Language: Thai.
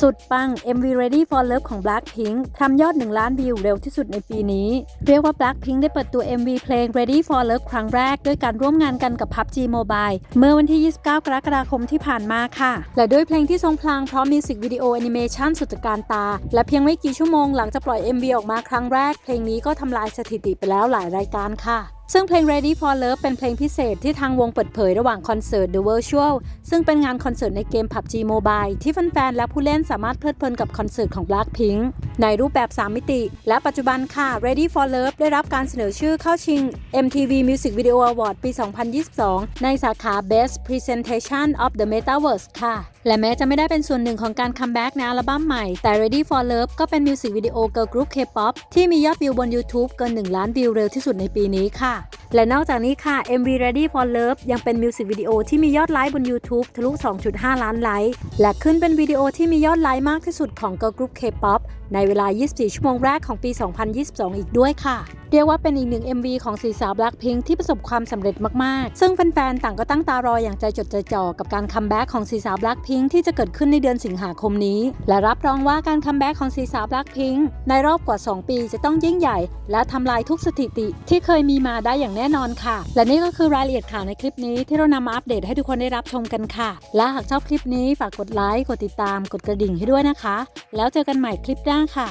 สุดปัง MV Ready for Love ของ Blackpink ทำยอด 1 ล้านวิวเร็วที่สุดในปีนี้ เรียกว่า Blackpink ได้เปิดตัว MV เพลง Ready for Love ครั้งแรก ด้วยการร่วมงานกันกับ PUBG Mobile เมื่อวันที่ 29 กรกฎาคมที่ผ่านมาค่ะ และด้วยเพลงที่ทรงพลังพร้อมมิวสิกวิดีโอแอนิเมชันสุดการตา และเพียงไม่กี่ชั่วโมงหลังจากปล่อย MV ออกมาครั้งแรก เพลงนี้ก็ทำลายสถิติไปแล้วหลายรายการค่ะซึ่งเพลง Ready for Love เป็นเพลงพิเศษที่ทางวงเปิดเผยระหว่างคอนเสิร์ต The Virtual ซึ่งเป็นงานคอนเสิร์ตในเกม PUBG Mobile ที่แฟนๆและผู้เล่นสามารถเพลิดเพลินกับคอนเสิร์ตของ Blackpink ในรูปแบบ 3 มิติ และปัจจุบันค่ะ Ready for Love ได้รับการเสนอชื่อเข้าชิง MTV Music Video Award ปี 2022 ในสาขา Best Presentation of the Metaverse ค่ะ และแม้จะไม่ได้เป็นส่วนหนึ่งของการคัมแบ็กในอัลบั้มใหม่ แต่ Ready for Love ก็เป็นมิวสิกวิดีโอเกิร์ลกรุ๊ป K-POP ที่มียอดวิวบน YouTube เกิน 1 ล้านวิวเร็วที่สุดในปีนี้ค่ะ และนอกจากนี้ค่ะ MV Ready for Love ยังเป็นมิวสิกวิดีโอที่มียอดไลค์บน YouTube ทะลุ 2.5 ล้านไลค์ และขึ้นเป็นวิดีโอที่มียอดไลค์มากที่สุดของเกิร์ลกรุ๊ป K-POP ในเวลา 24 ชั่วโมงแรกของปี 2022 อีกด้วยค่ะ เรียกว่าเป็นอีกหนึ่ง MV ของสีสาว Blackpink ที่ประสบความสำเร็จมากๆ ซึ่งแฟนๆ ต่างก็ตั้งตารออย่างใจจดใจจ่อกับการคัมแบ็กของสีสาว Blackpink ที่จะเกิดขึ้นในเดือนสิงหาคมนี้ และรับรองว่าการคัมแบ็กของสีสาว Blackpink ในรอบกว่า 2 ปีจะต้องยิ่งใหญ่ และทำลายทุกสถิติ ที่เคยมีมาได้อย่างแน่นอนค่ะ และนี่ก็คือรายละเอียดข่าวในคลิปนี้ที่เรานำมาอัปเดตให้ทุกคนได้รับชมกันค่ะ และหากชอบคลิปนี้ฝากกดไลค์ กดติดตาม กดกระดิ่งให้ด้วยนะคะ แล้วเจอกันใหม่คลิปหน้าค่ะ